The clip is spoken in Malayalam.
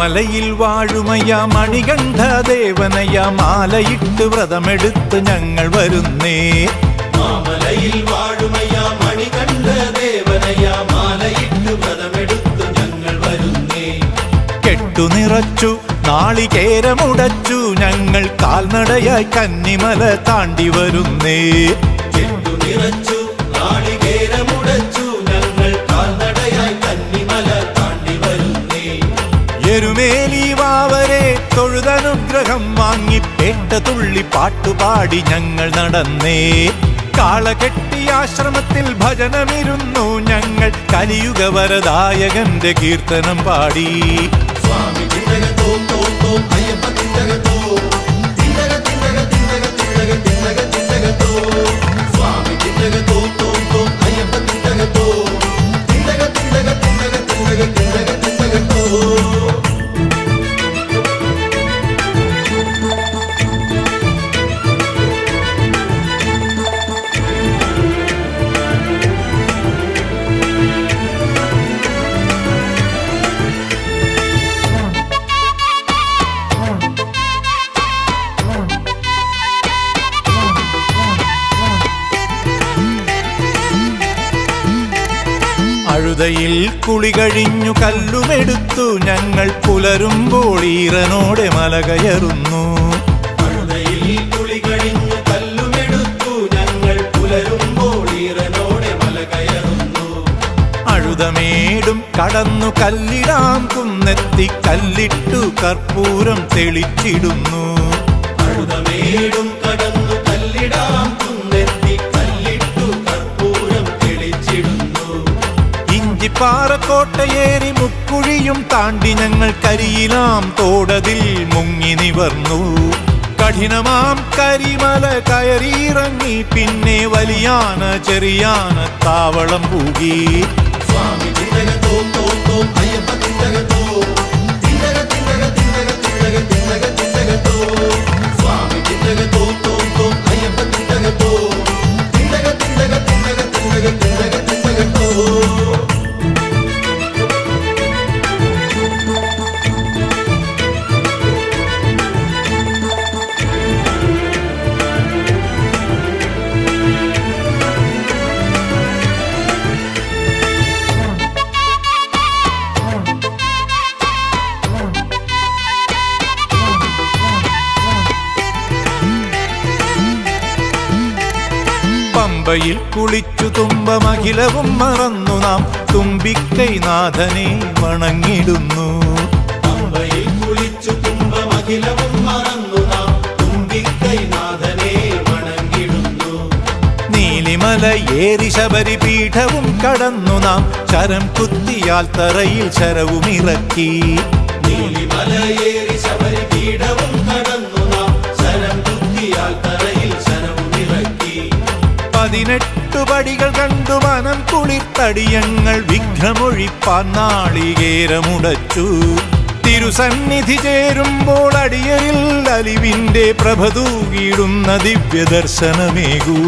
മാമലയിൽ വാഴുമയ്യ മണികണ്ഠ ദേവനയ്യ മാലയിട്ട് വ്രതമെടുത്ത് ഞങ്ങൾ വരുന്നേ. മാമലയിൽ വാഴുമയ്യ മണികണ്ഠ ദേവനയ്യ മാലയിട്ട് വ്രതമെടുത്ത് ഞങ്ങൾ വരുന്നേ. കെട്ടു നിറച്ചു നാളികേരമുടച്ചു ഞങ്ങൾ കാൽനടയായി കന്നിമല താണ്ടി വരുന്നേ. കെട്ടു നിറച്ചു തൊഴുതനുഗ്രഹം വാങ്ങി പേട്ട തുള്ളി പാട്ടുപാടി ഞങ്ങൾ നടന്നേ. കാളകെട്ടി ആശ്രമത്തിൽ ഭജനമിരുന്നു ഞങ്ങൾ. കലിയുഗ വരദായകന്റെ കീർത്തനം പാടി. സ്വാമി അഴുതയിൽ കുളി കഴിഞ്ഞു കല്ലുമെടുത്തു. ഞങ്ങൾ പുലരുമ്പോൾ ഈറനോടെ മല കയറുന്നു അഴുതയിൽ കുളി കഴിഞ്ഞു കല്ലുമെടുത്തു. ഞങ്ങൾ പുലരുമ്പോൾ ഈറനോടെ മല കയറുന്നു അഴുതമേടും കടന്നു കല്ലിടാം. കുന്നെത്തി കല്ലിട്ടു കർപ്പൂരം തെളിച്ചിടുന്നു. അഴുതമേടും ഇഞ്ചിപ്പാറക്കോട്ടയേറി മുക്കുഴിയും താണ്ടി ഞങ്ങൾ കരിയിലാം തോടതിൽ മുങ്ങി നിവർന്നു. കഠിനമാം കരിമല കയറിയിറങ്ങി പിന്നെ വലിയാന ചെറിയാന താവളം പൂകി. പമ്പയിൽ കുളിച്ചു തുമ്പ മഹിളവും മറന്നു നാം. തുമ്പിക്കൈനാഥനെ വണങ്ങിടുന്നു. പമ്പയിൽ കുളിച്ചു കുംഭമഖിലവും മറന്നു നാം. തുമ്പിക്കൈനാഥനെ വണങ്ങിടുന്നു. നീലിമല ഏറി ശബരി പീഠവും കടന്നു നാം. ശരം കുത്തിയാൽ തറയിൽ ശരവും ഇറക്കി നീലിമല ഏറി ശബരി പീഠവും കടന്നു പതിനെട്ടു പടികൾ കണ്ടു മനം കുളിർത്തടിയങ്ങൾ വിഘ്നമൊഴിപ്പാൻ നാളികേരമുടച്ചു. തിരുസന്നിധി ചേരുമ്പോൾ അടിയരിൽ അലിവിന്റെ പ്രഭ തൂകിടുന്ന ദിവ്യദർശനമേകൂ.